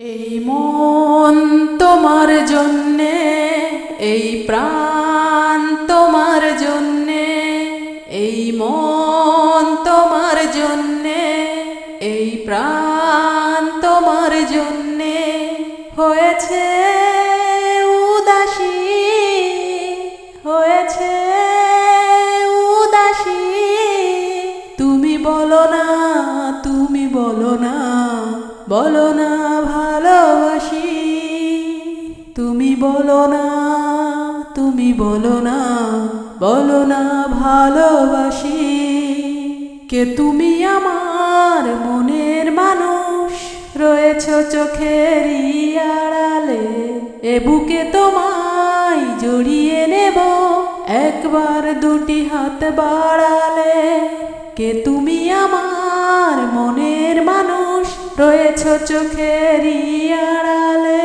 এই মন তোমার জন্যে, এই প্রাণ তোমার জন্যে, এই মন তোমার জন্যে, এই প্রাণ তোমার জন্যে হয়েছে উদাসী হয়েছে উদাসী। তুমি বলো না, তুমি বলো না বলো না বলো না, তুমি বলো না বলো না ভালোবাসি। কে তুমি আমার মনের মানুষ? রয়েছ চোখের আড়ালে, এ বুকে তোমায় জড়িয়ে নেব। একবার দুটি হাত বাড়ালে, কে তুমি আমার মনের মানুষ? রয়েছ চোখের আড়ালে,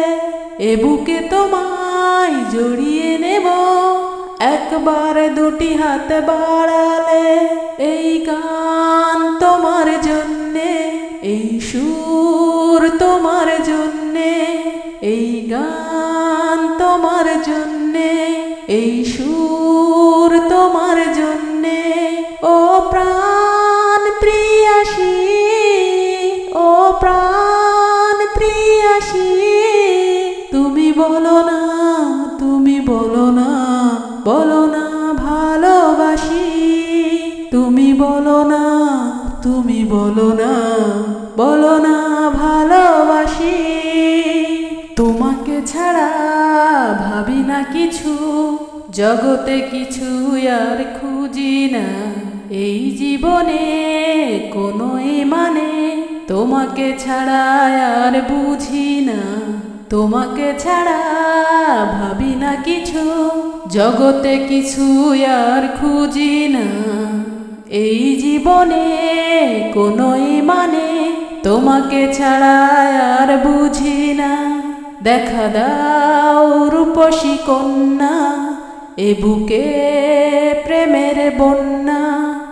এ বুকে তোমায় জড়িয়ে নেব। একবার দুটি হাত বাড়ালে এই গান তোমার জন্যে, এই সুর তোমার জন্যে, এই গান তোমার জন্যে, এই সুর তোমার জন্যে। তুমি বলো না বলো না ভালোবাসি। তোমাকে ছাড়া ভাবি না কিছু, জগতে কিছু আর খুঁজি না। এই জীবনে কোনো মানে তোমাকে ছাড়া আর বুঝি না। তোমাকে ছাড়া ভাবি না কিছু, জগতে কিছু আর খুঁজি না। এই জীবনে কোনো মানে তোমাকে ছাড়া আর বুঝি না। দেখা দাও রূপসী কন্যা, এ বুকে প্রেমের বন্যা।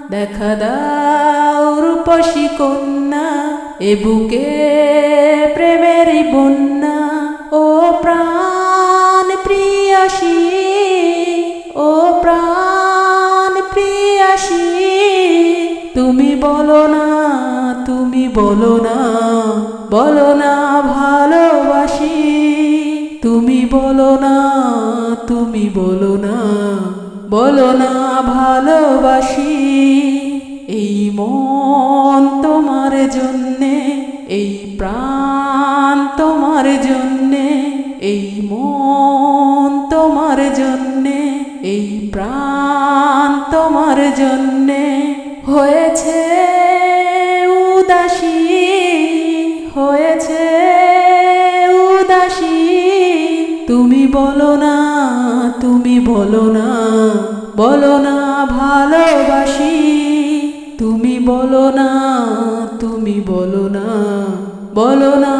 দেখা দাও রূপসী কন্যা, এ বুকে প্রেমের বন্যা। ও প্রাণ তুমি বলো না, তুমি বলো না বলো না ভালোবাসি। তুমি বলো না, তুমি বলো না বলো না ভালোবাসি। এই মন তোমার জন্যে, এই প্রাণ তোমার জন্যে, এই মন তোমার জন্যে, এই প্রাণ তোমার জন্যে। হয়েছে উদাসী হয়েছে উদাসী। তুমি বলো না, তুমি বলো না বলো না ভালোবাসি। তুমি বলো না, তুমি বলো না বলো না